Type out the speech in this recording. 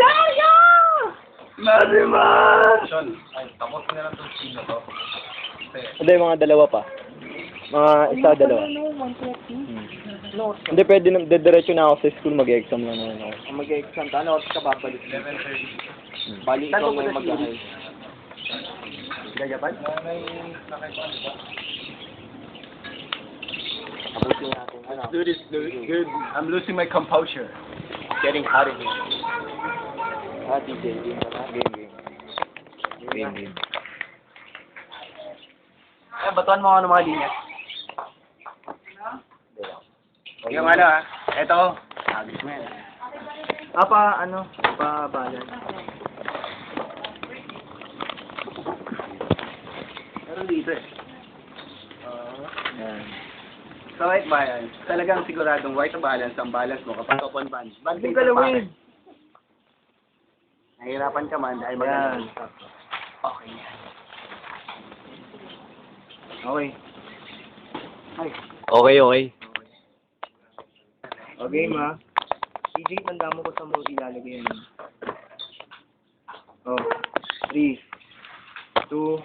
Seryo! Nariman! Sean, ay, tapos na lang itong scene na to. Hindi, mga dalawa pa. Mga isa, dalawa. Hmm. Hindi, pwede na, dediretso na ako sa school, mag-exam lang naman ako. Ang mag-exam ka, ano oras ka babalik? 11.30. Bali, ikaw may mag-ahal. Gayapan? May nakaipan, di ba? Natin. Ano? Do this, it. Good. I'm losing my composure. Getting out of here. Ah, DJ, game. Game, game. Game, game. Eh, batuan mo ako ng mga linya. Yung ano ah, eto. Agis mo yan. Ah, pa, ano, pa, balan. Meron dito eh. Yan. Sa white balance, talagang siguradong white balance ang balance mo kapag open band. Band Hindi ka pa. lawin. Nahihirapan ka man dahil Yan. magaling. Okay yan. Okay. Ay. Okay, okay. Okay, ma. DJ, tanda mo ko sa mo ilalagay yan. Oh. Three. Two.